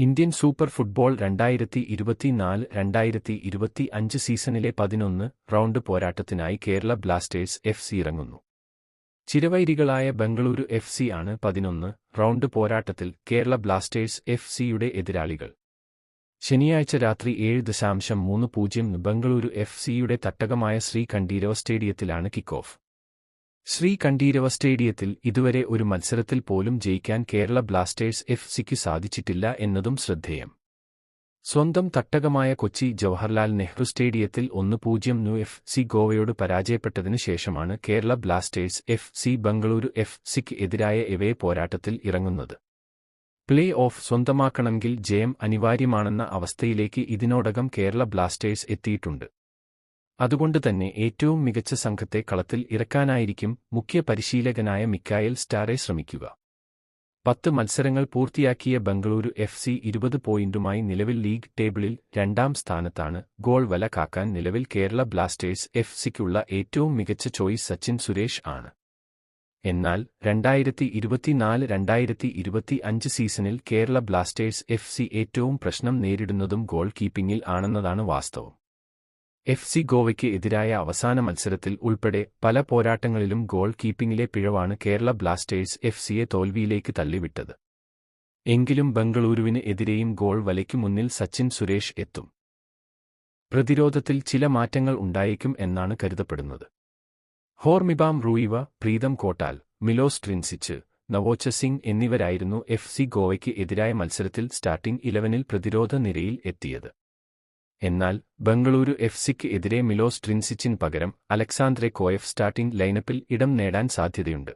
Indian super football രണ്ടായിരത്തി ഇരുപത്തിനാല് രണ്ടായിരത്തി ഇരുപത്തി അഞ്ച് സീസണിലെ പതിനൊന്ന് റൗണ്ട് പോരാട്ടത്തിനായി കേരള ബ്ലാസ്റ്റേഴ്സ് എഫ് സി ഇറങ്ങുന്നു. ചിരവൈരികളായ ബംഗളൂരു എഫ് സി ആണ് പതിനൊന്ന് റൗണ്ട് പോരാട്ടത്തിൽ കേരള ബ്ലാസ്റ്റേഴ്സ് എഫ് സിയുടെ എതിരാളികൾ. ശനിയാഴ്ച രാത്രി ഏഴ് ദശാംശം മൂന്ന് പൂജ്യം ബംഗളൂരു എഫ് സിയുടെ തട്ടകമായ ശ്രീ കണ്ഠീരവ സ്റ്റേഡിയത്തിലാണ് കിക്കോഫ് ശ്രീ കണ്ടീരവ സ്റ്റേഡിയത്തിൽ ഇതുവരെ ഒരു മത്സരത്തിൽ പോലും ജയിക്കാൻ കേരള ബ്ലാസ്റ്റേഴ്സ് എഫ് സിക്ക് സാധിച്ചിട്ടില്ല എന്നതും ശ്രദ്ധേയം. സ്വന്തം തട്ടകമായ കൊച്ചി ജവഹർലാൽ നെഹ്റു സ്റ്റേഡിയത്തിൽ ഒന്ന് പൂജ്യം നു എഫ് സി ഗോവയോട് പരാജയപ്പെട്ടതിനു ശേഷമാണ് Kerala Blasters F C Bengaluru F സിക്ക് എതിരായ എവയെ പോരാട്ടത്തിൽ ഇറങ്ങുന്നത്. പ്ലേ ഓഫ് സ്വന്തമാക്കണമെങ്കിൽ ജയം അനിവാര്യമാണെന്ന അവസ്ഥയിലേക്ക് ഇതിനോടകം കേരള ബ്ലാസ്റ്റേഴ്സ് എത്തിയിട്ടുണ്ട്. അതുകൊണ്ട് തന്നെ ഏറ്റവും മികച്ച സംഘത്തെ കളത്തിൽ ഇറക്കാനായിരിക്കും മുഖ്യ പരിശീലകനായ മിക്കായൽ സ്റ്റാറെ ശ്രമിക്കുക. പത്ത് മത്സരങ്ങൾ പൂർത്തിയാക്കിയ ബംഗളൂരു എഫ് സി ഇരുപത് പോയിന്റുമായി നിലവിൽ ലീഗ് ടേബിളിൽ രണ്ടാം സ്ഥാനത്താണ് ഗോൾ വല കാക്കാൻ നിലവിൽ കേരള ബ്ലാസ്റ്റേഴ്സ് എഫ് സിക്കുള്ള ഏറ്റവും മികച്ച ചോയ്സ് സച്ചിൻ സുരേഷ് ആണ്. എന്നാൽ രണ്ടായിരത്തി ഇരുപത്തിനാല് രണ്ടായിരത്തി ഇരുപത്തി അഞ്ച് സീസണിൽ കേരള ബ്ലാസ്റ്റേഴ്സ് എഫ് സി ഏറ്റവും പ്രശ്നം നേരിടുന്നതും ഗോൾ കീപ്പിംഗിൽ ആണെന്നതാണ് വാസ്തവം. എഫ് സി ഗോവയ്ക്ക് എതിരായ അവസാന മത്സരത്തിൽ ഉൾപ്പെടെ പല പോരാട്ടങ്ങളിലും ഗോൾ കീപ്പിംഗിലെ പിഴവാണ് കേരള ബ്ലാസ്റ്റേഴ്സ് എഫ് സിയെ തോൽവിയിലേക്ക് തള്ളിവിട്ടത്. എങ്കിലും ബംഗളൂരുവിന് എതിരെയും ഗോൾ വലയ്ക്കു മുന്നിൽ സച്ചിൻ സുരേഷ് എത്തും. പ്രതിരോധത്തിൽ ചില മാറ്റങ്ങൾ ഉണ്ടായേക്കും എന്നാണ് കരുതപ്പെടുന്നത്. ഹോർമിബാം റൂയിവ പ്രീതം കോട്ടാൽ മിലോസ് ട്രിൻസിച്ച് നവോച്ച സിംഗ് എന്നിവരായിരുന്നു എഫ് സി ഗോവയ്ക്ക് എതിരായ മത്സരത്തിൽ സ്റ്റാർട്ടിംഗ് ഇലവനിൽ പ്രതിരോധ നിരയിൽ എത്തിയത്. എന്നാൽ ബംഗളൂരു എഫ് സിക്ക് എതിരെ മിലോസ് ട്രിൻസിച്ചിൻ പകരം അലക്സാന്ദ്രെ കോയഫ് സ്റ്റാർട്ടിംഗ് ലൈനപ്പിൽ ഇടം നേടാൻ സാധ്യതയുണ്ട്.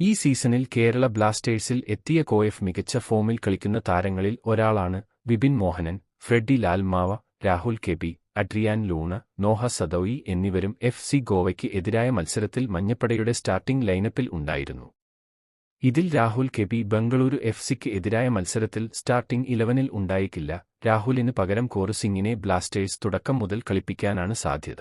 ഈ സീസണിൽ കേരള ബ്ലാസ്റ്റേഴ്സിൽ എത്തിയ കോയഫ് മികച്ച ഫോമിൽ കളിക്കുന്ന താരങ്ങളിൽ ഒരാളാണ് Vibin Mohanan Freddy Lallawmawma Rahul K B Adrian Luna Noah Sadaoui എന്നിവരും എഫ് സി ഗോവയ്ക്ക് എതിരായ മത്സരത്തിൽ മഞ്ഞപ്പടയുടെ സ്റ്റാർട്ടിംഗ് ലൈനപ്പിൽ ഉണ്ടായിരുന്നു. ഇതിൽ രാഹുൽ കെബി ബംഗളൂരു എഫ് സിക്ക് എതിരായ മത്സരത്തിൽ സ്റ്റാർട്ടിംഗ് ഇലവനിൽ ഉണ്ടായിക്കില്ല. രാഹുലിന് പകരം കോറ് സിംഗിനെ ബ്ലാസ്റ്റേഴ്സ് തുടക്കം മുതൽ കളിപ്പിക്കാനാണ് സാധ്യത.